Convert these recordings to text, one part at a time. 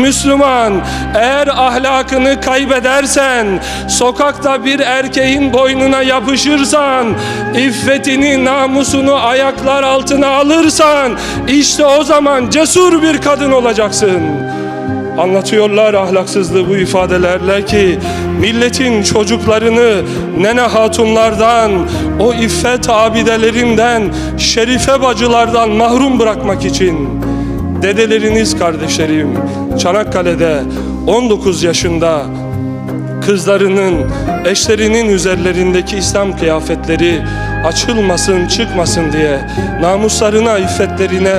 Müslüman eğer ahlakını kaybedersen, sokakta bir erkeğin boynuna yapışırsan, iffetini, namusunu ayaklar altına alırsan, işte o zaman cesur bir kadın olacaksın. Anlatıyorlar ahlaksızlığı bu ifadelerle ki milletin çocuklarını nene hatunlardan, o iffet abidelerinden, şerife bacılardan mahrum bırakmak için Dedeleriniz kardeşlerim Çanakkale'de 19 yaşında kızlarının, eşlerinin üzerlerindeki İslam kıyafetleri açılmasın, çıkmasın diye namuslarına, iffetlerine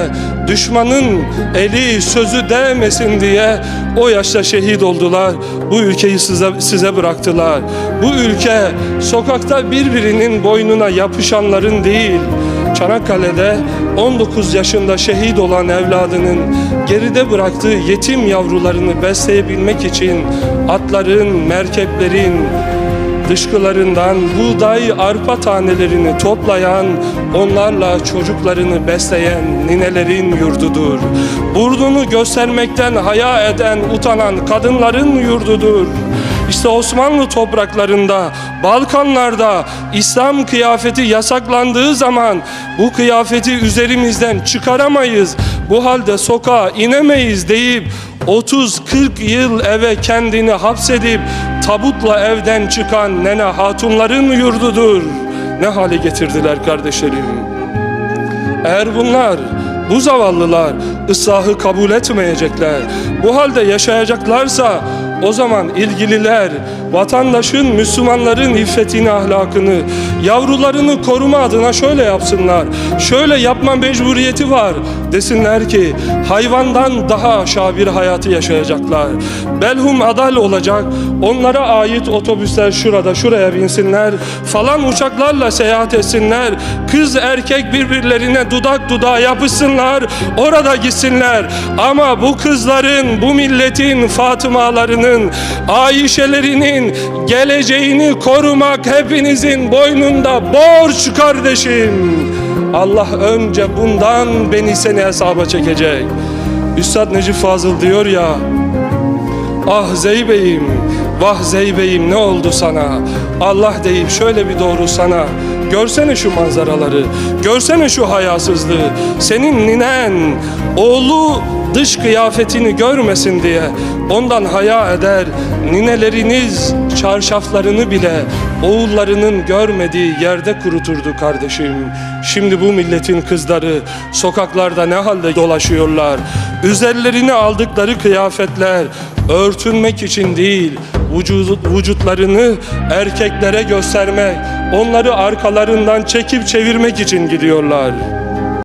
düşmanın eli, sözü değmesin diye o yaşta şehit oldular. Bu ülkeyi size, size bıraktılar. Bu ülke sokakta birbirinin boynuna yapışanların değil, Çanakkale'de 19 yaşında şehit olan evladının geride bıraktığı yetim yavrularını besleyebilmek için atların, merkeplerin dışkılarından buğday, arpa tanelerini toplayan, onlarla çocuklarını besleyen ninelerin yurdudur. Burnunu göstermekten haya eden, utanan kadınların yurdudur. İşte Osmanlı topraklarında, Balkanlarda İslam kıyafeti yasaklandığı zaman bu kıyafeti üzerimizden çıkaramayız. Bu halde sokağa inemeyiz deyip 30-40 yıl eve kendini hapsedip tabutla evden çıkan nene hatunların yurdudur. Ne hale getirdiler kardeşlerim. Eğer bunlar, bu zavallılar ıslahı kabul etmeyecekler, bu halde yaşayacaklarsa o zaman ilgililer vatandaşın, Müslümanların iffetini, ahlakını, yavrularını koruma adına şöyle yapsınlar. Şöyle yapma mecburiyeti var. Desinler ki hayvandan daha aşağı bir hayatı yaşayacaklar. Belhum adal olacak. Onlara ait otobüsler şurada şuraya binsinler. Falan uçaklarla seyahat etsinler. Kız erkek birbirlerine dudak dudağa yapışsınlar. Orada gitsinler. Ama bu kızların, bu milletin Fatımalarının, Ayşelerinin geleceğini korumak hepinizin boynunda borç kardeşim. Allah önce bundan beni seni hesaba çekecek. Üstad Necip Fazıl diyor ya Ah Zeybeyim, vah Zeybeyim ne oldu sana? Allah deyip şöyle bir doğru sana. Görsene şu manzaraları, görsene şu hayasızlığı. Senin ninen, oğlu dış kıyafetini görmesin diye ondan haya eder. Nineleriniz çarşaflarını bile oğullarının görmediği yerde kuruturdu kardeşim. Şimdi bu milletin kızları sokaklarda ne halde dolaşıyorlar? Üzerlerine aldıkları kıyafetler örtünmek için değil, vücut, vücutlarını erkeklere göstermek, onları arkalarından çekip çevirmek için gidiyorlar.